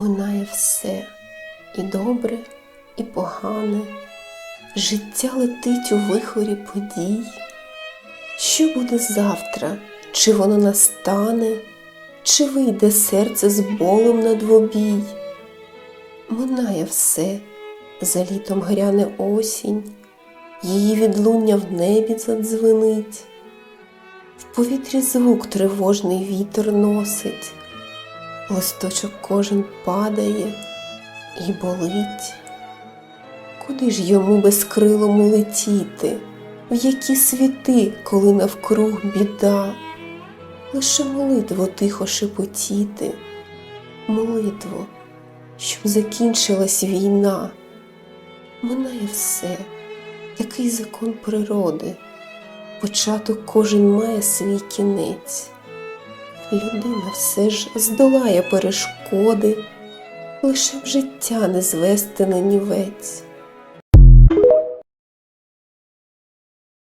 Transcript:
Минає все і добре, і погане. Життя летить у вихорі подій. Що буде завтра? Чи воно настане, чи вийде серце з болем на двобій? Минає все, за літом гряне осінь, її відлуння в небі задзвенить. В повітрі звук тривожний вітер носить, листочок кожен падає і болить. Куди ж йому безкрилому летіти, в які світи, коли навкруг біда, лише молитву тихо шепотіти, молитву, щоб закінчилась війна. Минає все, такий закон природи, початок кожен має свій кінець. Людина все ж здолає перешкоди, лише в життя не звести на нівець.